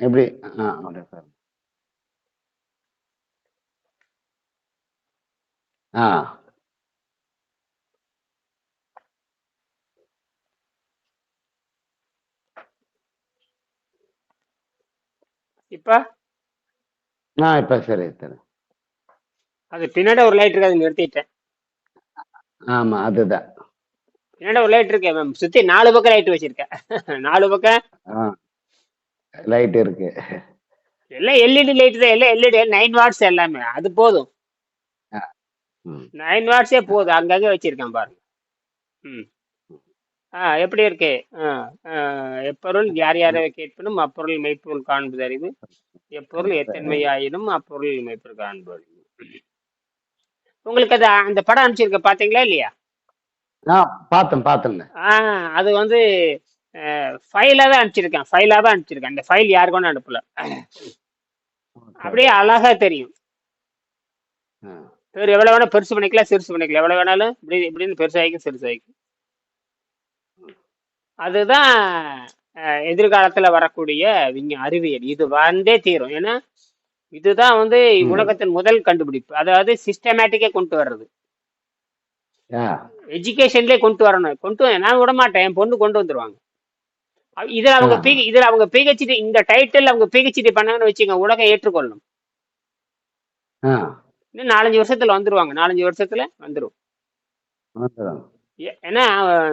எப்படி? ஆ அப்படியே சார்? ஆ. இப்ப? ஆ இப்போ சரி சரி. அது பின்னாடி ஒரு லைட் இருக்கு அதை நிறுத்திட்டேன். ஆமாம் அதுதான். பின்னாடி ஒரு லைட் இருக்கு மேம் சுத்தி நாலு பக்கம் லைட் வச்சிருக்கேன். நாலு பக்கம் ஆ. லைட் இருக்கு. எல்லாம் எல்இடி லைட் தான் எல்லாம் எல்இடி நைன் வாட்ஸ் எல்லாமே. அது போதும். நைன் வாட்ஸே போதும். அங்கங்கே வச்சிருக்கேன் பாருங்க. ம். ஆ எப்படி இருக்கு? ஆ எப்பொருள் யார் யாரை கேட்பினும் அப்பொருள் மெய்ப்பொருள் காண்பது அறிவு எப்பொருள் எத்தன்மை ஆயினும் அப்பொருள் மெய்ப்பொருள் காண்பது அறிவு உங்களுக்கு அது அந்த படம் அனுப்பிச்சிருக்க பாத்தீங்களா இல்லையா? பார்த்தேன் பார்த்தேங்க ஆ அது வந்து ஃபைலாக தான் அனுப்பிச்சிருக்கேன். ஃபைலாக தான் அனுப்பிச்சிருக்கேன். அந்த ஃபைல் யாருக்கு ஒன்றும் அனுப்பல. அப்படியே அழகா தெரியும். பேர் எவ்வளோ வேணாலும் பெருசு பண்ணிக்கலாம் சிறுசு பண்ணிக்கலாம். எவ்வளோ வேணாலும் இப்படி இப்படின்னு பெருசாகிக்கும் சிறுசாகிக்கும். அதுதான் எதிர்காலத்துல வரக்கூடிய விஞ்ஞ அறிவியல். இது வந்தே தீரும். ஏன்னா இதுதான் வந்து. உலகத்தின் முதல் கண்டுபிடிப்பு. அதாவது சிஸ்டமேட்டிக்கா கொண்டு வர்றது. எஜுகேஷன்லயே கொண்டு வரணும். கொண்டு நான் விட மாட்டேன் என் பொண்ணு கொண்டு வந்துருவாங்க. இதுல அவங்க இதுல அவங்க பிஹெச்டி இந்த டைட்டில் அவங்க பிஹெச்டி பண்ணாங்கன்னு வச்சுங்க உலகம் ஏற்றுக்கொள்ளும் இன்னும் நாலஞ்சு வருஷத்துல வந்துருவாங்க. நாலஞ்சு வருஷத்துல வந்துரும். ஏன்னா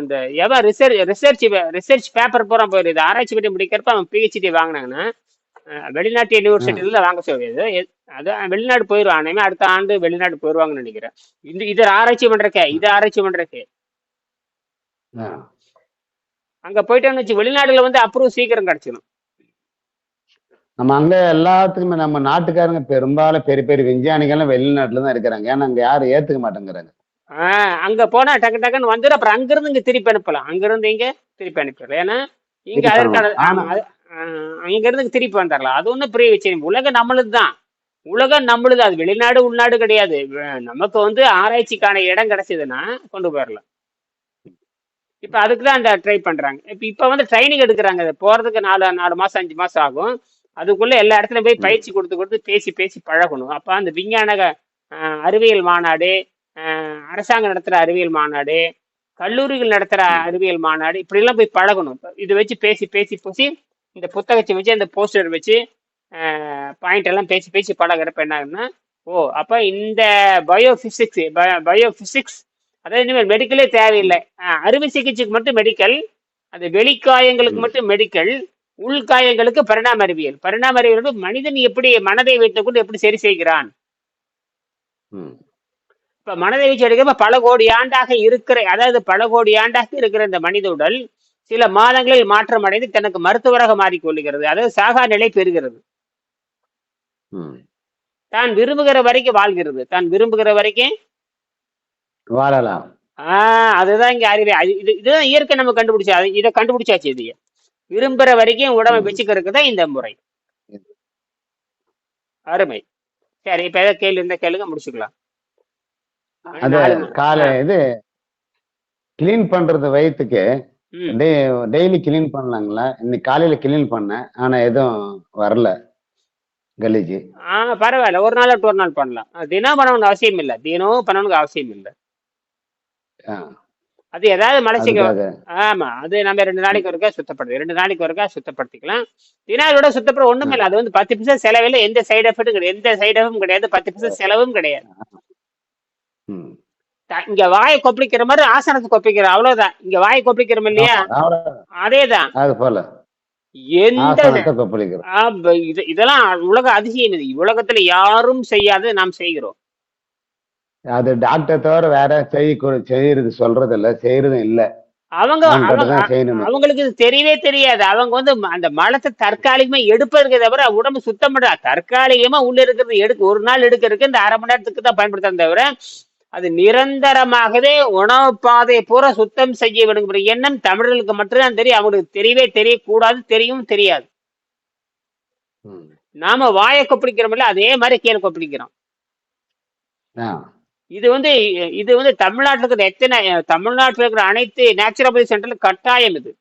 இந்த எவன் ரிசர்ச் ரிசர்ச் ரிசர்ச் பேப்பர் பூரா போயிருது ஆராய்ச்சி பண்ணி முடிக்கிறப்ப அவன் பிஹெச்டி வாங்கினாங்கன்னா வெளிநாட்டு யூனிவர்சிட்டில வாங்க சொல்லியது அதான் வெளிநாடு போயிடுவான். இனிமே அடுத்த ஆண்டு வெளிநாடு போயிடுவாங்கன்னு நினைக்கிறேன். இந்த இதை ஆராய்ச்சி பண்றக்கே இதை ஆராய்ச்சி பண்றக்கே அங்க போயிட்டோம்னு வச்சு வெளிநாடுல வந்து அப்ரூவ் சீக்கிரம் கிடைச்சிடும் நம்ம அங்க எல்லாத்துக்குமே நம்ம நாட்டுக்காரங்க பெரும்பாலும் பெரிய பெரிய விஞ்ஞானிகள்லாம் வெளிநாட்டுல தான் இருக்கிறாங்க. ஏன்னா அங்க யாரும் ஏத்துக்க மாட்டேங்கிறாங்க. ஆஹ் அங்க போனா டக்கு டக்குன்னு வந்துடும் அப்புறம் அங்கிருந்து இங்க திருப்பி அனுப்பலாம். அங்கிருந்து இங்க திருப்பி அனுப்பிடலாம். ஏன்னா இங்க அதற்கான அங்க இருந்து திருப்பி வந்துடலாம். அது ஒன்றும் பெரிய விஷயம். உலகம் நம்மளுது தான். உலகம் நம்மளுது அது வெளிநாடு உள்நாடு கிடையாது. நமக்கு வந்து ஆராய்ச்சிக்கான இடம் கிடைச்சதுன்னா கொண்டு போயிடலாம். இப்போ அதுக்கு தான் அந்த ட்ரை பண்ணுறாங்க இப்போ இப்போ வந்து ட்ரைனிங் எடுக்கிறாங்க. அது போகிறதுக்கு நாலு நாலு மாதம் அஞ்சு மாதம் ஆகும். அதுக்குள்ளே எல்லா இடத்துலையும் போய் பயிற்சி கொடுத்து கொடுத்து பேசி பேசி பழகணும். அப்போ அந்த விஞ்ஞான அறிவியல் மாநாடு அரசாங்கம் நடத்துகிற அறிவியல் மாநாடு கல்லூரிகள் நடத்துகிற அறிவியல் மாநாடு இப்படிலாம் போய் பழகணும். இதை வச்சு பேசி பேசி பேசி இந்த புத்தகத்தை வச்சு அந்த போஸ்டர் வச்சு பாயிண்ட் எல்லாம் பேசி பேசி பழகிறப்ப என்ன ஆகுதுன்னா ஓ அப்போ இந்த பயோ பிசிக்ஸ் பயோ பிசிக்ஸ் அதாவது இனிமேல் மெடிக்கலே தேவையில்லை. அறுவை சிகிச்சைக்கு மட்டும் மெடிக்கல் அது வெளிக்காயங்களுக்கு மட்டும் மெடிக்கல் உள்காயங்களுக்கு பரிணாம அறிவியல் பரிணாம அறிவியல் மனிதன் எப்படி மனதை வைத்துக் கொண்டு எப்படி சரி செய்கிறான். இப்ப மனதை வச்சு எடுக்கிறப்ப பல கோடி ஆண்டாக இருக்கிற அதாவது பல கோடி ஆண்டாக இருக்கிற இந்த மனித உடல் சில மாதங்களில் மாற்றம் அடைந்து தனக்கு மருத்துவராக மாறிக்கொள்கிறது அதாவது சாகா நிலை பெறுகிறது. தான் விரும்புகிற வரைக்கும் வாழ்கிறது. தான் விரும்புகிற வரைக்கும் வாழலாம். ஆஹ் அதுதான் இங்க அறிவு. இது இதுதான் இயற்கை நம்ம கண்டுபிடிச்சா இதை கண்டுபிடிச்சாச்சு இது. விரும்புற வரைக்கும் உடம்பை. வச்சுக்கிறதுக்கு தான் இந்த முறை. அருமை. சரி இப்ப ஏதாவது கேள்வி இருந்தா கேளுங்க முடிச்சுக்கலாம். காலை இது கிளீன் பண்றது வயிற்றுக்கு. டெய்லி கிளீன் பண்ணலாங்களா? இன்னைக்கு காலையில கிளீன் பண்ணேன் ஆனா எதுவும் வரல கலீஜு. ஆ பரவாயில்ல. ஒரு நாள் ஒரு நாள் பண்ணலாம். தினம் பண்ணணும்னு அவசியம் இல்லை. தினம் பண்ணணும்னு அவசியம் இல்லை. அது ஏதாவது மலைச்சிக்க ஆமா அது நம்ம ரெண்டு நாளைக்கு ஒருக்கா சுத்தப்படுது ரெண்டு நாளைக்கு ஒருக்கா சுத்தப்படுத்திக்கலாம். தினாலோட சுத்தப்பட ஒண்ணும் இல்லை அது வந்து பத்து பைசா செலவில் எந்த சைடு எஃபெக்டும் கிடையாது எந்த சைடு எஃபெக்டும் கிடையாது பத்து பைசா செலவும் கிடையாது. இங்க வாயை கொப்பளிக்கிற மாதிரி ஆசனத்தை கொப்பளிக்கிற அவ்வளவுதான். இங்க வாயை கொப்பளிக்கிறோம் இல்லையா? அதேதான். அது போல. எந்த இதெல்லாம் உலக அதிசயம் இது. உலகத்துல யாரும் செய்யாத நாம் செய்கிறோம். அது டாக்டர் தவிர வேற செய்ய கு- செய்யறது சொல்றது இல்ல செய்யறதும் இல்ல. அவங்க அவங்களுக்கு இது தெரியவே தெரியாது. அவங்க வந்து அந்த மலத்தை தற்காலிகமா எடுப்பதற்கு தவிர உடம்பு சுத்தம் பண்ற தற்காலிகமா உள்ள இருக்கிறது எடுக்க ஒரு நாள் எடுக்கிறதுக்கு இந்த அரை மணி நேரத்துக்கு தான் பயன்படுத்தாம தவிர அது நிரந்தரமாகவே உணவு பாதையை பூரா சுத்தம் செய்ய வேணுங்கிற எண்ணம் தமிழர்களுக்கு மட்டும்தான் தெரியும். அவங்களுக்கு தெரியவே தெரியக்கூடாது தெரியும் தெரியாது. நாம வாயை கொப்பளிக்கிறோம்ல அதே மாதிரி கீழே கொப்பளிக்கிறோம். ஆ, இது வந்து இது வந்து தமிழ்நாட்டில் இருக்கிற எத்தனை தமிழ்நாட்டில் இருக்கிற அனைத்து நேச்சுரோபதி சென்டர்ல கட்டாயம் இது.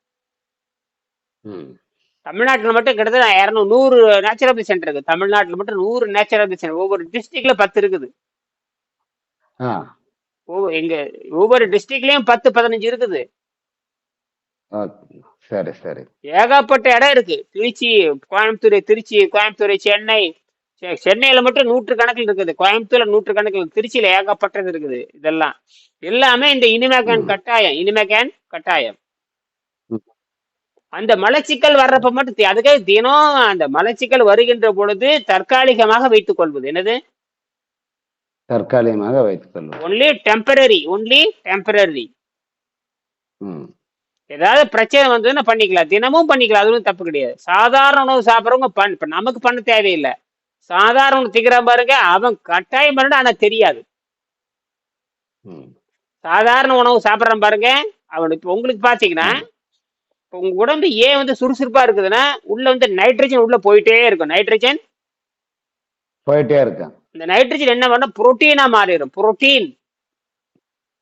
தமிழ்நாட்டுல மட்டும் கிட்டத்தட்ட இரநூறு நூறு நேச்சுரோபதி சென்டர் இருக்கு. தமிழ்நாட்டுல மட்டும் நூறு நேச்சுரோபதி சென்டர் ஒவ்வொரு டிஸ்ட்ரிக்ட்ல பத்து இருக்குது. எங்க ஒவ்வொரு டிஸ்ட்ரிக்ட்லயும் பத்து பதினஞ்சு இருக்குது. சரி சரி. ஏகப்பட்ட இடம் இருக்கு. திருச்சி கோயம்புத்தூர் திருச்சி கோயம்புத்தூர் சென்னை சென்னையில மட்டும் நூற்று கணக்கில் இருக்குது. கோயம்புத்தூர்ல நூற்று கணக்கில் திருச்சியில ஏகப்பட்டது இருக்குது இதெல்லாம். எல்லாமே இந்த இனிமேகான். கட்டாயம். இனிமேகான் கட்டாயம். அந்த மலச்சிக்கல் வர்றப்ப மட்டும் அதுக்காக தினம் அந்த மலச்சிக்கல் வருகின்ற பொழுது தற்காலிகமாக வைத்துக் கொள்வது. என்னது? தற்காலிகமாக வைத்துக் கொள்வோம் ஒன்லி டெம்பரரி ஒன்லி டெம்பரரி ஏதாவது பிரச்சனை வந்ததுன்னா பண்ணிக்கலாம். தினமும் பண்ணிக்கலாம். அதுவும் தப்பு கிடையாது. சாதாரண உணவு சாப்பிட்றவங்க பண் நமக்கு பண்ண தேவையில்லை. சாதாரண உணவு திங்கிறான் பாருங்க அவன் கட்டாயம் பண்ண ஆனா தெரியாது. சாதாரண உணவு சாப்பிட்றான் பாருங்க அவன் இப்ப உங்களுக்கு பாத்தீங்கன்னா இப்ப உங்க உடம்பு ஏன் வந்து சுறுசுறுப்பா இருக்குதுன்னா உள்ள வந்து நைட்ரஜன் உள்ள போயிட்டே இருக்கும். நைட்ரஜன் போயிட்டே இருக்கேன் இந்த நைட்ரஜன் என்ன பண்ண புரோட்டீனா மாறிடும். புரோட்டீன்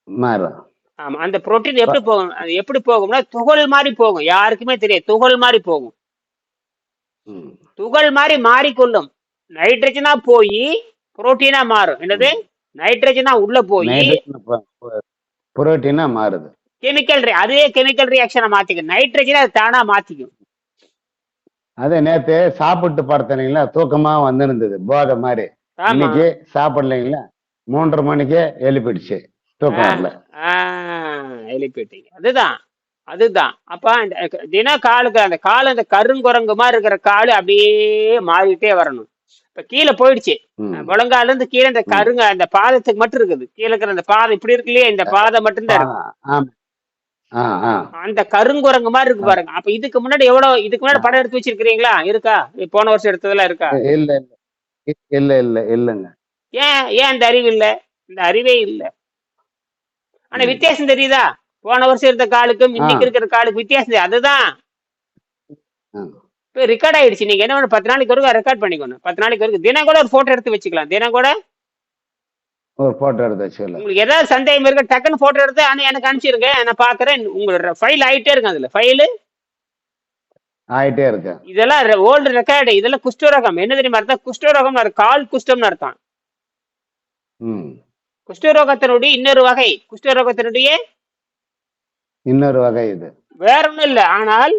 மாறும். ஆமா அந்த புரோட்டீன் எப்படி போகும்? அது எப்படி போகும்னா துகள் மாதிரி போகும். யாருக்குமே தெரியாது. துகள் மாதிரி போகும். துகள் மாதிரி மாறிக்கொள்ளும். நைட்ரஜனா போய் புரோட்டீனா மாறும். என்னது? நைட்ரஜனா உள்ள போய் புரோட்டீனா மாறுது. கெமிக்கல் அதே கெமிக்கல் ரியாக்ஷனை மாத்திக்கும். நைட்ரஜனை அது தானா மாத்திக்கும். அதே நேத்து சாப்பிட்டு பார்த்தீங்களா தூக்கமா வந்திருந்தது போதை மாதிரி. இன்னைக்கு சாப்பிடலைங்களா? மூன்றரை மணிக்கே எழுப்பிடுச்சு தூக்கம் எழுப்பிட்டீங்க. அதுதான் அதுதான். அப்ப அந்த தின காலுக்கு அந்த கால் அந்த கருங்குரங்கு மாதிரி இருக்கிற காலு அப்படியே மாறிட்டே வரணும். இப்ப கீழே போயிடுச்சு. முழங்கால இருந்து கீழே இந்த கருங்க அந்த பாதத்துக்கு மட்டும் இருக்குது. கீழே இருக்கிற அந்த பாதம் இப்படி இருக்கு இல்லையா? இந்த பாதம் மட்டும்தான் இருக்கு. அந்த கருங்குரங்கு மாதிரி இருக்கு பாருங்க. அப்ப இதுக்கு முன்னாடி எவ்வளவு இதுக்கு முன்னாடி படம் எடுத்து வச்சிருக்கீங்களா இருக்கா? போன வருஷம் எடுத்ததெல்லாம் இருக்கா? இல்ல இல்ல இல்ல. இல்ல இல்லைங்க. ஏன் ஏன் அந்த அறிவு இல்ல? இந்த அறிவே இல்ல. ஆனா. வித்தியாசம் தெரியுதா? போன வருஷம் இருந்த காலுக்கும் இன்னைக்கு இருக்கிற காலுக்கு வித்தியாசம். அதுதான். இப்ப ரெக்கார்ட் ஆயிடுச்சு. நீங்க என்ன பண்ணணும், பத்து நாளைக்கு ஒருக்கா ரெக்கார்ட் பண்ணிக்கணும். பத்து நாளைக்கு ஒருக்கா தினம் கூட ஒரு போட்டோ எடுத்து வச்சுக்கலாம். தினம் கூட? ஒரு போட்டோ எடுத்து வச்சுக்கலாம். உங்களுக்கு ஏதாவது சந்தேகம் இருக்கு டக்குன்னு போட்டோ எடுத்து ஆனா எனக்கு அனுப்பிச்சிருங்க. நான் பாக்குறேன் உங்களோட ஃபைல் ஆயிட்டே இருக்கும் அதுல. ஃபைலு ஆயிட்டே இருக்கேன் இதெல்லாம் ஓல்டு ரெக்கார்டு இதெல்லாம் குஷ்டரோகம். என்ன தெரியுமா அர்த்தம்? குஷ்டரோகம் கால் குஷ்டம்னு அர்த்தம். குஷ்டரோகத்தினுடைய இன்னொரு வகை. குஷ்டரோகத்தினுடைய இன்னொரு வகை இது. வேற ஒண்ணும் இல்ல. ஆனால்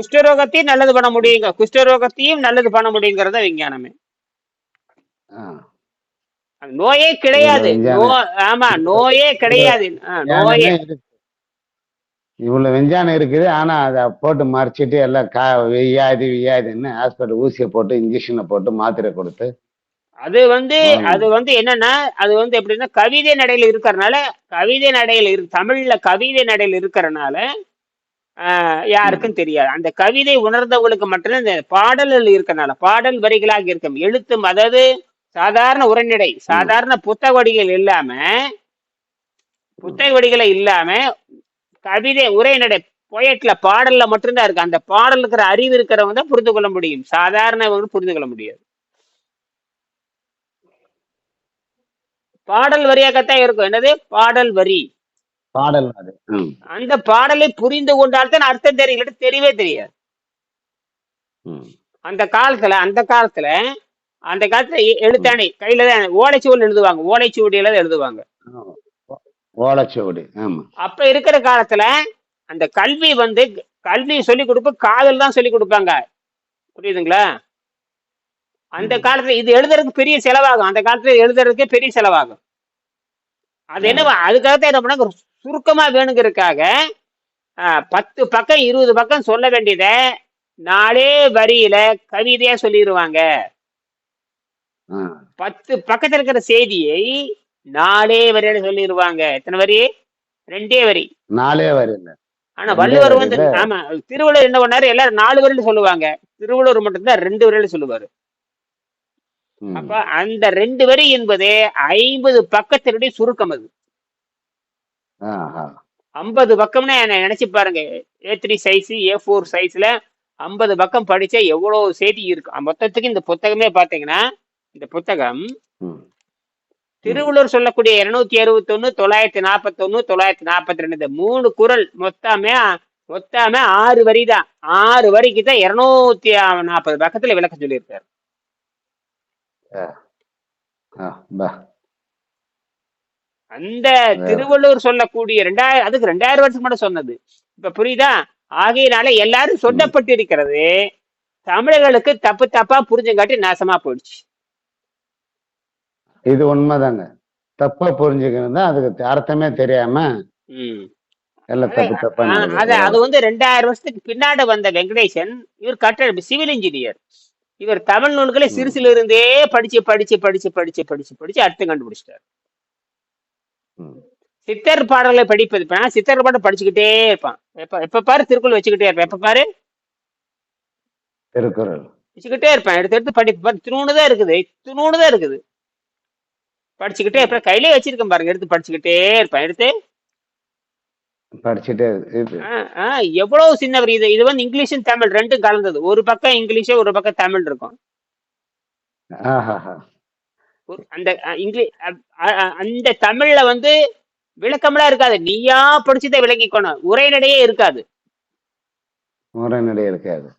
குஷ்டரோகத்தையும் நல்லது பண்ண முடியுங்க. குஷ்டரோகத்தையும் நல்லது பண்ண முடியுங்கிறத விஞ்ஞானமே. நோயே கிடையாது. ஆமா நோயே கிடையாது. நோயே. இவ்வளவு விஞ்ஞானம் இருக்குது. ஆனா அதை போட்டு மறைச்சிட்டு எல்லாம் கா வியாதி வியாதின்னு ஹாஸ்பிட்டல் ஊசியை போட்டு இன்ஜெக்ஷனை போட்டு மாத்திரை கொடுத்து அது வந்து. அது வந்து என்னன்னா அது வந்து எப்படின்னா கவிதை நடையில இருக்கறனால கவிதை நடையில இரு தமிழ்ல கவிதை நடையில இருக்கறனால யாருக்கும் தெரியாது. அந்த கவிதை உணர்ந்தவங்களுக்கு மட்டும்தான் இந்த பாடல்கள் இருக்கனால பாடல் வரிகளாக இருக்கும். எழுத்தும் அதாவது சாதாரண உரைநடை சாதாரண புத்தக வடிகள் இல்லாம புத்தக வடிகளை இல்லாம கவிதை உரைநடை பொயட்ல பாடல்ல மட்டும்தான் இருக்கு. அந்த பாடல் இருக்கிற அறிவு இருக்கிறவங்க தான் புரிந்து கொள்ள முடியும். சாதாரண புரிந்து கொள்ள முடியாது. பாடல் வரியாகத்தான் இருக்கும். என்னது? பாடல் வரி. பாடல் அது. அந்த பாடலை புரிந்து கொண்டால்தான் அர்த்தம் தெரியும் தெரியவே தெரியாது. அந்த காலத்துல அந்த காலத்துல அந்த காலத்துல எழுத்தாணி கையில தான் ஓலைச்சுவடி எழுதுவாங்க ஓலைச்சுவடியில தான் எழுதுவாங்க. ஓலைச்சுவடி ஆமா. அப்ப இருக்கிற காலத்துல அந்த கல்வி வந்து கல்வி சொல்லி கொடுப்ப காதல் தான் சொல்லி கொடுப்பாங்க. புரியுதுங்களா? அந்த. காலத்துல இது எழுதுறதுக்கு பெரிய செலவாகும் அந்த காலத்துல எழுதுறதுக்கே பெரிய செலவாகும். அது என்ன அதுக்காகத்தான் என்ன பண்ணாங்க சுருக்கமா வேணுங்கிறதுக்காக பத்து பக்கம் இருபது பக்கம் சொல்ல வேண்டியத நாலே வரியில கவிதையா சொல்லிடுவாங்க. பத்து பக்கத்துல இருக்கிற செய்தியை நாலே வரியில சொல்லிடுவாங்க எத்தனை வரி ரெண்டே வரி நாலே வரையில ஆனா வள்ளுவர் வந்து? ஆமா திருவள்ளுவர் என்ன பண்ணாரு எல்லாரும் நாலு வரையில சொல்லுவாங்க திருவள்ளுவர் மட்டும்தான் ரெண்டு வரையில சொல்லுவாரு. அப்ப அந்த ரெண்டு வரி என்பதே ஐம்பது பக்கத்தினுடைய சுருக்கம் அது. ஐம்பது பக்கம்னா என்ன நினைச்சு பாருங்க. A three size A four சைஸ்ல ஐம்பது பக்கம் படிச்சா எவ்வளவு செய்தி இருக்கும் மொத்தத்துக்கு இந்த புத்தகமே பாத்தீங்கன்னா இந்த புத்தகம். திருவள்ளுவர் சொல்லக்கூடிய இருநூத்தி அறுபத்தி ஒண்ணு தொள்ளாயிரத்தி நாற்பத்தி ஒண்ணு தொள்ளாயிரத்தி நாற்பத்தி ரெண்டு மூணு குரல் மொத்தமே மொத்தமே ஆறு வரி தான். ஆறு வரிக்கு தான் இருநூத்தி நாற்பது பக்கத்துல விளக்கம் சொல்லியிருக்காரு. அந்த திருவள்ளுவர் சொல்லக்கூடிய ரெண்டாயிரம் அதுக்கு ரெண்டாயிரம் வருஷம் மட்டும் சொன்னது. இப்ப புரியுதா? ஆகையினால எல்லாரும் சொல்லப்பட்டிருக்கிறது தமிழர்களுக்கு தப்பு தப்பா புரிஞ்சங்காட்டி நாசமா போயிடுச்சு. இது உண்மைதாங்க. தப்பா புரிஞ்சுக்கணும் தான் அதுக்கு அர்த்தமே தெரியாம அது வந்து ரெண்டாயிரம் வருஷத்துக்கு பின்னாடி வந்த வெங்கடேசன் இவர் கட்ட சிவில் இன்ஜினியர் இவர் தமிழ் நூல்களை சிறுசுல இருந்தே படிச்சு படிச்சு படிச்சு படிச்சு படிச்சு படிச்சு அர்த்தம் கண்டுபிடிச்சிட்டார். சித்தர் பாடல்களை படிப்பது. சித்தர் பாடல் படிச்சுக்கிட்டே இருப்பான். எப்ப எப்ப பாரு திருக்குறள் வச்சுக்கிட்டே இருப்பேன். எப்ப பாரு? திருக்குறள். வச்சுக்கிட்டே இருப்பேன். எடுத்து எடுத்து படிப்பேன் திருநூறு தான் இருக்குது. திருநூறு தான் இருக்குது. படிச்சுக்கிட்டே இருப்பேன். கையிலே வச்சிருக்கேன் பாருங்க. எடுத்து படிச்சுக்கிட்டே இருப்பேன். எடுத்து. படிச்சுட்டே எவ்வளவு சின்னவர். இது இது வந்து இங்கிலீஷும் தமிழ் ரெண்டும் கலந்தது. ஒரு பக்கம் இங்கிலீஷ் ஒரு பக்கம் தமிழ் இருக்கும். ஒரு- அந்த இங்கிலீஷ் அந்த தமிழ்ல வந்து விளக்கம்லாம் இருக்காது. நீயா படிச்சுதான் விளங்கிக்கணும். உரைநடையே இருக்காது. உரைநடை இருக்காது.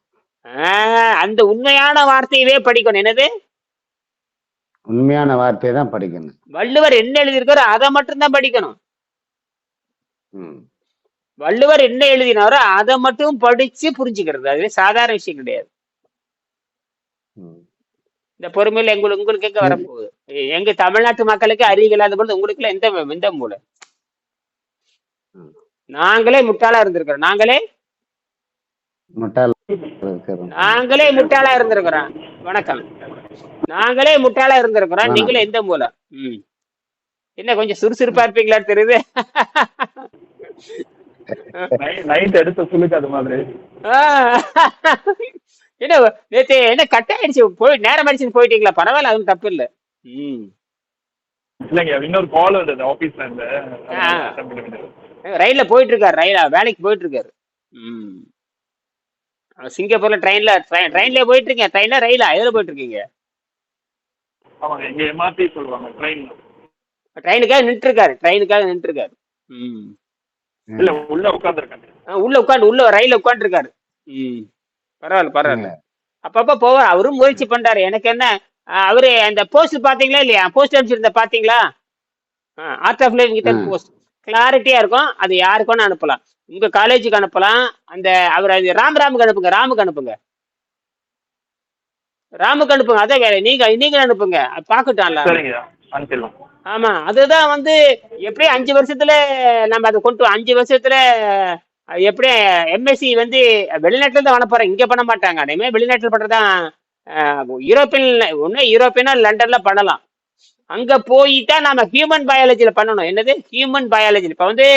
அந்த உண்மையான வார்த்தையவே படிக்கணும். என்னது? உண்மையான வார்த்தையை தான் படிக்கணும். வள்ளுவர் என்ன எழுதியிருக்காரோ அதை மட்டும்தான் படிக்கணும். வள்ளுவர் என்ன எழுதினாரோ அதை மட்டும் படிச்சு புரிஞ்சுக்கிறது. அது சாதாரண விஷயம் கிடையாது. இந்த பொறுமையில எங்களுக்கு உங்களுக்கு எங்க வரப்போகுது எங்க தமிழ்நாட்டு மக்களுக்கு அறிவு இல்லாத பொழுது உங்களுக்கு எந்த எந்த மூளை? ம். நாங்களே முட்டாளா இருந்திருக்கிறோம். நாங்களே நாங்களே முட்டாளா இருந்திருக்கிறோம். வணக்கம். நாங்களே முட்டாளா இருந்திருக்கிறோம். நீங்களே எந்த மூலை ம். என்ன கொஞ்சம் சுறுசுறுப்பா இருப்பீங்களா தெரியுது. நைட் எடுத்த சுளுக்கு அது மாதிரி. என்ன நேத்து என்ன கட் ஆயிடுச்சு? போய் நேரம் ஆயிடுச்சுன்னு போயிட்டீங்களா? பரவாயில்ல அதுவும் தப்பு இல்ல. ம். இல்லைங்க இன்னொரு கால் வந்தது இருந்து. ரயில்ல போயிட்டு இருக்காரு ரயிலா? வேலைக்கு போயிட்டு இருக்காரு ம் சிங்கப்பூர்ல ட்ரெயின்ல ட்ரெயின்ல போயிட்டு இருக்கீங்க ட்ரெயின்ல ரயிலா? எதுல போயிட்டு இருக்கீங்க ஆமாங்க இங்க எம்ஆர்டி சொல்லுவாங்க ட்ரெயின் ட்ரெயினுக்காக நின்று இருக்காரு ட்ரெயினுக்காக நின்று இருக்காரு ம். இல்ல உள்ள உட்காந்துருக்காங்க ஆ, உள்ள உட்காந்து உள்ள ரயில்ல உட்காந்து இருக்காரு ம். பரவாயில்ல பரவாயில்ல. அப்பப்ப போவார் அவரும் முயற்சி பண்றாரு. எனக்கு என்ன அவரு அந்த போஸ்ட் பாத்தீங்களா இல்லையா? போஸ்ட் அனுப்பிச்சிருந்த பாத்தீங்களா ஆர்ட் ஆஃப் லிவிங் ம். போஸ்ட் கிளாரிட்டியா இருக்கும். அது யாருக்கு வேணா அனுப்பலாம். உங்க காலேஜுக்கு அனுப்பலாம். அந்த அவர் அது ராம் ராமுக்கு அனுப்புங்க ராமுக்கு அனுப்புங்க. ராமுக்கு அனுப்புங்க. அதான் வேலை நீங்க நீங்க அனுப்புங்க. அது பாக்கட்டான்ல ஆமா. அதுதான் வந்து எப்படி அஞ்சு வருஷத்துல நம்ம அதை கொண்டு அஞ்சு வருஷத்துல எப்படி எம்எஸ்சி வந்து வெளிநாட்டுல இருந்து பண்ண இங்க பண்ண மாட்டாங்க. அதேமாதிரி வெளிநாட்டுல பண்றதுதான் யூரோப்பியன் ஒண்ணு யூரோப்பியனா லண்டன்ல பண்ணலாம். அங்க போயிட்டா நாம நம்ம ஹியூமன் பயாலஜில பண்ணணும். என்னது? ஹியூமன் பயாலஜி இப்ப வந்து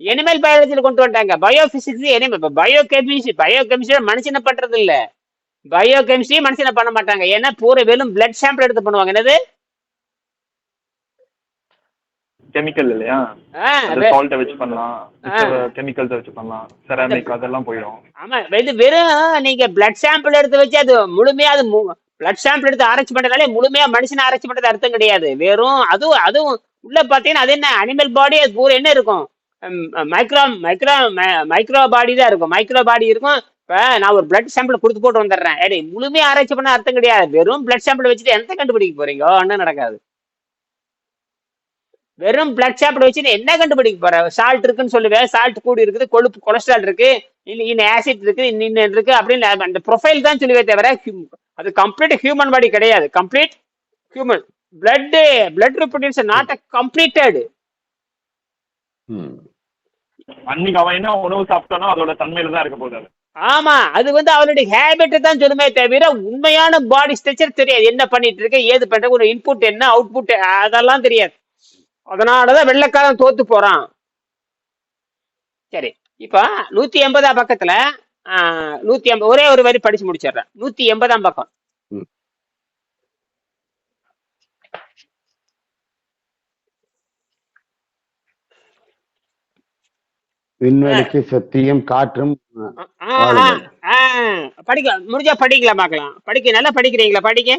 எனிமல் பயாலஜியில் கொண்டு வந்துட்டாங்க. Bio physics animal bio chemistry bio chemistry மனுஷனை பண்றது இல்ல பயோ கெமிஸ்ட்ரி மனுஷனை பண்ண மாட்டாங்க. ஏன்னா பூரா வெறும் பிளட் சாம்பிள் எடுத்து பண்ணுவாங்க. என்னது? கெமிக்கல் இல்லையா? சால்ட்டை வச்சு பண்ணலாம். கெமிக்கல்ஸ் வச்சு பண்ணலாம். செராமிக் அதெல்லாம் போயிடும். ஆமா இது வெறும் நீங்க பிளட் சாம்பிள் எடுத்து வச்சு அது முழுமையா அது பிளட் சாம்பிள் எடுத்து ஆராய்ச்சி பண்றதாலே முழுமையா மனுஷனை ஆராய்ச்சி பண்றது அர்த்தம் கிடையாது. வெறும் அதுவும் அதுவும் உள்ள பாத்தீங்கன்னா அது என்ன அனிமல் பாடி அது பூரா என்ன இருக்கும்? மைக்ரோ மைக்ரோ மைக்ரோ பாடி தான் இருக்கும். மைக்ரோ பாடி இருக்கும். இப்ப நான் ஒரு பிளட் சாம்பிள் கொடுத்து போட்டு வந்துடுறேன். ஏடி முழுமையா ஆராய்ச்சி பண்ண அர்த்தம் கிடையாது. வெறும் பிளட் சாம்பிள் வச்சுட்டு எந்த கண்டுபிடிக்க போறீங்க? ஒன்றும் நடக்காது. வெறும் பிளட் சாம்பிள் வச்சு என்ன கண்டுபிடிக்க போற? சால்ட் இருக்குன்னு சொல்லுவேன் சால்ட் கூடி இருக்குது கொழுப்பு கொலஸ்ட்ரால் இருக்கு இன்னும் ஆசிட் இருக்கு இன்னும் இருக்கு அப்படின்னு அந்த ப்ரொஃபைல் தான் சொல்லுவே தவிர அது கம்ப்ளீட் ஹியூமன் பாடி கிடையாது. Complete human blood blood report not a completed. அன்னைக்கு அவன் என்ன உணவு சாப்பிட்டானோ அதோட தன்மையில தான் இருக்க போகுது அது. ஆமா அது வந்து அவனுடைய ஹேபிட் தான் சொல்லுமே தவிர உண்மையான பாடி ஸ்ட்ரக்சர் தெரியாது. என்ன பண்ணிட்டு இருக்கு ஏது பண்ற ஒரு இன்புட் என்ன அவுட்புட் அதெல்லாம் தெரியாது. அதனாலதான் வெள்ளைக்காரன் தோத்து போறான். சரி இப்ப நூத்தி எண்பதாம் பக்கத்துல நூத்தி எண்பது ஒரே ஒரு வரி படிச்சு முடிச்சிடுறேன். நூத்தி எண்பதாம் பக்கம். விண்வெளிக்கு சத்தியம் காற்றும் படிக்க முடிஞ்சா படிக்கலாம் பார்க்கலாம். படிக்க நல்லா படிக்கிறீங்களா படிக்க?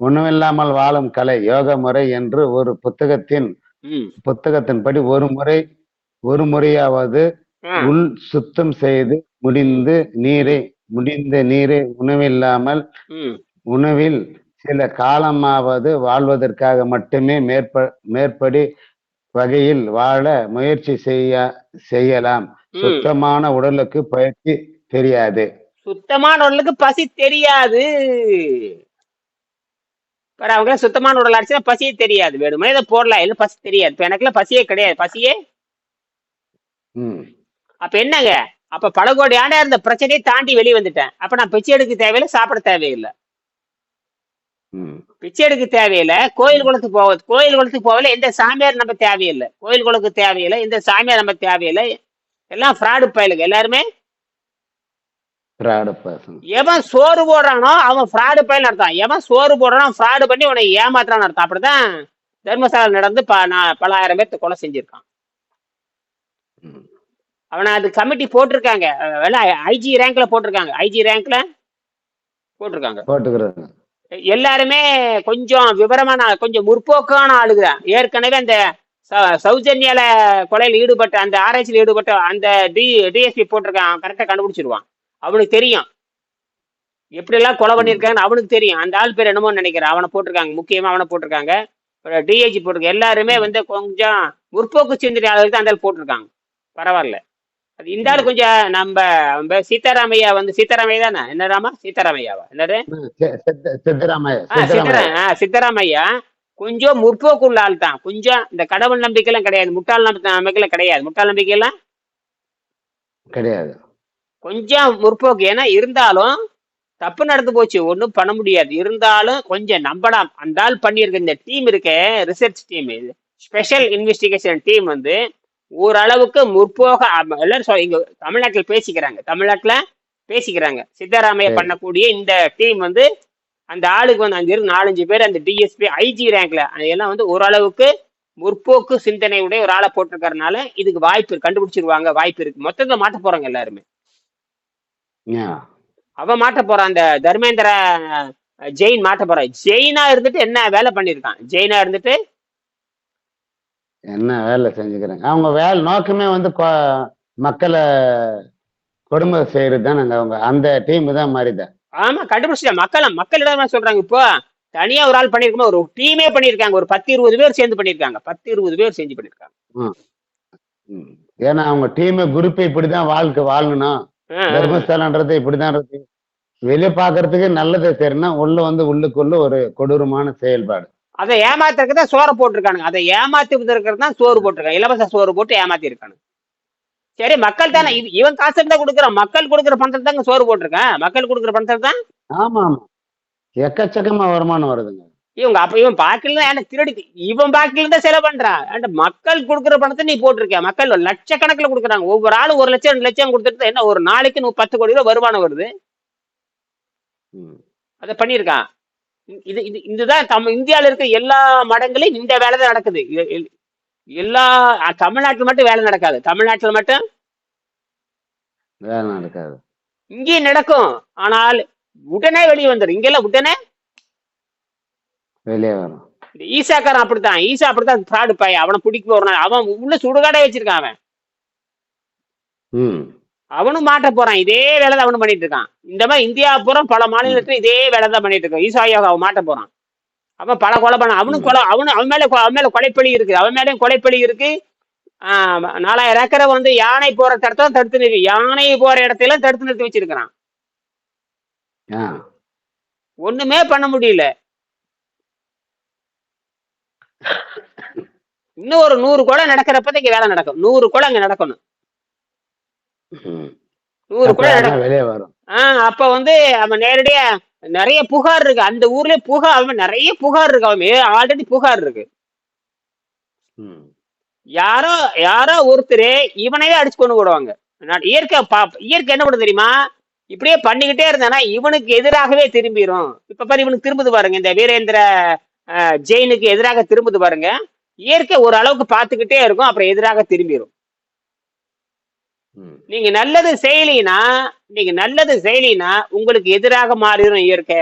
உணவில்லாமல் வாழும் கலை யோக முறை என்று ஒரு புத்தகத்தின் ம். புத்தகத்தின்படி ஒரு முறை ஒரு முறையாவது உள் சுத்தம் செய்து முடிந்து நீரை முடிந்த நீரை உணவில்லாமல் உணவில் சில காலமாவது வாழ்வதற்காக மட்டுமே மேற்ப மேற்படி வகையில் வாழ முயற்சி செய்ய செய்யலாம். சுத்தமான உடலுக்கு பயிற்சி தெரியாது. சுத்தமான உடலுக்கு பசி தெரியாது. பாரு அவங்க சுத்தமான உடல் அடிச்சா பசியே தெரியாது. வேணுமே இதை போடலாம். இல்லை பசி தெரியாது. இப்ப எனக்குலாம் பசியே கிடையாது. பசியே? அப்ப என்னங்க? அப்ப பல கோடி ஆண்டா இருந்த பிரச்சனையை தாண்டி வெளியே வந்துட்டேன். அப்ப நான் பிச்சை எடுக்க தேவையில்லை சாப்பிட தேவையில்லை. பிச்சை எடுக்க தேவையில்லை. கோயில் குளத்துக்கு போக கோயில் குளத்துக்கு போகல எந்த சாமியார் நம்ம தேவையில்லை. கோயில் குளத்துக்கு தேவையில்லை எந்த சாமியார் நம்ம தேவையில்லை. எல்லாம் ஃப்ராடு பயலுங்க. எல்லாருமே. எவன் சோறு போடுறானோ அவன் ஃப்ராடு பயல் அர்த்தம் எவன் சோறு போடுறானோ ஃப்ராடு பண்ணி உன்னை ஏமாத்துறான்னு அர்த்தம். அப்படிதான் தர்மசாலை நடந்து ப நான் பல ஆயிரம் பேர்த்த கொலை செஞ்சிருக்கான். அவனை அது கமிட்டி போட்டிருக்காங்க. ஐஜி ரேங்க்ல போட்டிருக்காங்க. ஐஜி ரேங்க்ல போட்டிருக்காங்க. போட்டுக்கிறது. எல்லாருமே கொஞ்சம் விவரமான கொஞ்சம் முற்போக்கான ஆளுதான் ஏற்கனவே அந்த சௌஜன்யால கொலையில் ஈடுபட்ட அந்த ஆராய்ச்சியில் ஈடுபட்ட அந்த டி டிஎஸ்பி போட்டிருக்கான். கரெக்டா கண்டுபிடிச்சிருவான். அவனுக்கு தெரியும். எப்படி எல்லாம் கொலை பண்ணியிருக்காங்கன்னு அவனுக்கு தெரியும். அந்த ஆள் பேர் என்னமோ நினைக்கிறேன். அவனை போட்டிருக்காங்க. முக்கியமா அவனை போட்டிருக்காங்க. டிஐஜி போட்டிருக்காங்க. எல்லாருமே வந்து கொஞ்சம் முற்போக்கு சிந்தனையாளர்கள் தான் அந்த ஆள் போட்டிருக்காங்க. பரவாயில்ல. அது இந்த ஆள் கொஞ்சம் நம்ம சீதாராமையா வந்து சீதாராமையா தானே? என்ன ராமா? சீதாராமையாவா? என்னது? சித்தராமையா சித்தராமையா. கொஞ்சம் முற்போக்குள்ள ஆள் தான். கொஞ்சம் இந்த கடவுள் நம்பிக்கைலாம் கிடையாது. முட்டாள் நம்பி நம்பிக்கைலாம் கிடையாது. முட்டாள் நம்பிக்கைலாம் கிடையாது. கொஞ்சம் முற்போக்கு. ஏன்னா இருந்தாலும் தப்பு நடந்து போச்சு. ஒன்றும் பண்ண முடியாது. இருந்தாலும் கொஞ்சம் நம்பலாம். அந்த ஆள் பண்ணியிருக்க இந்த டீம் இருக்க research team special investigation team வந்து ஓரளவுக்கு முற்போக எல்லாரும் இங்க தமிழ்நாட்டில் பேசிக்கிறாங்க. தமிழ்நாட்டுல பேசிக்கிறாங்க. சித்தராமையா. பண்ணக்கூடிய இந்த டீம் வந்து அந்த ஆளுக்கு வந்து அங்க இருந்து நாலஞ்சு பேர் அந்த டிஎஸ்பி ஐஜி ரேங்க்ல எல்லாம் வந்து ஓரளவுக்கு முற்போக்கு சிந்தனை உடைய ஒரு ஆளை போட்டிருக்கறனால இதுக்கு வாய்ப்பு இருக்கு, கண்டுபிடிச்சிருவாங்க. வாய்ப்பு இருக்கு. மொத்தத்துல மாட்ட போறாங்க எல்லாருமே. அவன் மாட்ட போறான் அந்த தர்மேந்திர ஜெயின் மாட்ட போறான் ஜெயினா இருந்துட்டு என்ன வேலை பண்ணிருக்கான்? ஜெயினா இருந்துட்டு என்ன வேலை செஞ்சுக்கிறாங்க? அவங்க வேலை நோக்கமே வந்து மக்களை கொடுமை செய்யறது தானே அவங்க அந்த டீம் தான் மாறிதான் ஆமா கண்டுபிடிச்சிட்டேன் மக்கள் மக்களிடம் சொல்றாங்க. இப்போ தனியா ஒரு ஆள் பண்ணிருக்கோம் ஒரு டீமே பண்ணிருக்காங்க. ஒரு பத்து இருபது பேர் சேர்ந்து பண்ணிருக்காங்க. பத்து இருபது பேர் செஞ்சு பண்ணிருக்காங்க. ஏன்னா அவங்க டீம் குரூப் இப்படிதான் வாழ்க்கை வாழணும். தர்மஸ்தலன்றது இப்படிதான் இருக்கு. வெளியே பாக்குறதுக்கு நல்லது சரினா உள்ள வந்து உள்ளுக்குள்ள ஒரு கொடூரமான செயல்பாடு. அதை ஏமாத்துறதுக்கு தான் சோறை போட்டிருக்கானுங்க. அதை ஏமாத்துவதற்கு தான் சோறு போட்டிருக்காங்க. இலவச சோறு போட்டு ஏமாத்தி இருக்கானுங்க சரி மக்கள் தானே இது இவன் காசு தான் கொடுக்குறான். மக்கள் கொடுக்குற பணத்தை தாங்க சோறு போட்டிருக்கேன். மக்கள் கொடுக்குற பணத்தை தான் ஆமா ஆமா எக்கச்சக்கமா வருமானம் வருதுங்க. இவங்க அப்ப இவன் பாக்கில எனக்கு திருடி இவன் பாக்கில தான் செலவு பண்றான் அந்த மக்கள் கொடுக்குற பணத்தை நீ போட்டிருக்க மக்கள் லட்சக்கணக்கில் கொடுக்குறாங்க. ஒவ்வொரு ஆளும் ஒரு லட்சம் ரெண்டு லட்சம் கொடுத்துட்டு என்ன ஒரு நாளைக்கு நூ- பத்து கோடி ரூபாய் வருமானம் வருது. அதை பண்ணியிருக்கான் இது இது இதுதான் தம் இந்தியாவில் இருக்க எல்லா மடங்களையும் இந்த வேலை தான் நடக்குது. எல்லா தமிழ்நாட்டுல மட்டும் வேலை நடக்காது. தமிழ்நாட்டுல மட்டும் வேலை நடக்காது. இங்கேயும் நடக்கும். ஆனால் உடனே வெளியே வந்துடும் இங்கெல்லாம் உடனே வெளியே வரும் ஈசாக்காரன் அப்படித்தான். ஈசா அப்படித்தான் ஃப்ராடு பையன் அவனை பிடிக்க ஒரு நாள். அவன் உள்ள சுடுகாடே வச்சிருக்கான் அவன். அவனும் மாட்ட போறான். இதே வேலை தான் அவனும் பண்ணிட்டு இருக்கான். இந்த மாதிரி இந்தியா பூரா பல மாநிலத்துல இதே வேலை தான் பண்ணிட்டு இருக்கான். ஈசா யோகா அவன் மாட்ட போறான். அவன் பல கொலை பண்ண அவனும் கொலை அவனு அவன் மேல அவன் மேல கொலைப்பழி இருக்கு. அவன் மேலயும் கொலைப்பழி இருக்கு. ஆஹ் நாலாயிரம் ஏக்கரை வந்து யானை போற இடத்துல தடுத்து நிறுத்தி யானை போற இடத்துல தடுத்து நிறுத்தி வச்சிருக்கிறான். ஒண்ணுமே பண்ண முடியல. இன்னும் ஒரு நூறு கொலை நடக்கிறப்ப வேலை நடக்கும். நூறு கொலை அங்க நடக்கணும். நூறு அப்ப நடக்கும். ஆனா வெளியே வரும். ஆஹ் அப்ப வந்து அவன் நேரடியா நிறைய புகார் இருக்கு. அந்த ஊர்லயே புகார் அவன் நிறைய புகார் இருக்கு. அவன் ஆல்ரெடி புகார் இருக்கு. யாரோ யாரோ ஒருத்தர் இவனையே அடிச்சு கொண்டு விடுவாங்க நான் இயற்கை பா இயற்கை என்ன பண்ண தெரியுமா? இப்படியே பண்ணிக்கிட்டே இருந்தானா இவனுக்கு எதிராகவே திரும்பிடும் இப்ப பாரு இவனுக்கு திரும்புது பாருங்க. இந்த வீரேந்திர ஜெயினுக்கு எதிராக திரும்புது பாருங்க. இயற்கை ஒரு அளவுக்கு பார்த்துக்கிட்டே இருக்கும் அப்புறம் எதிராக திரும்பிடும். நீங்க நல்லது செய்யலினா நீங்க நல்லது செய்யலினா உங்களுக்கு எதிராக மாறிடும் இயற்கை.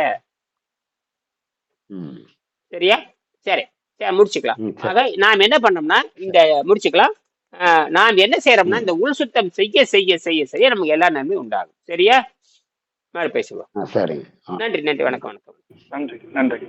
ம். சரியா? சரி சரி முடிச்சுக்கலாம். ஆக நாம் என்ன பண்ணோம்னா இந்த முடிச்சுக்கலாம். ஆஹ் நாம் என்ன செய்யறோம்னா இந்த உள் சுத்தம் செய்ய செய்ய செய்ய செய்ய நமக்கு எல்லா நன்மையும் உண்டாகும். சரியா? மாதிரி பேசுவோம். நன்றி நன்றி வணக்கம் வணக்கம். நன்றி நன்றி.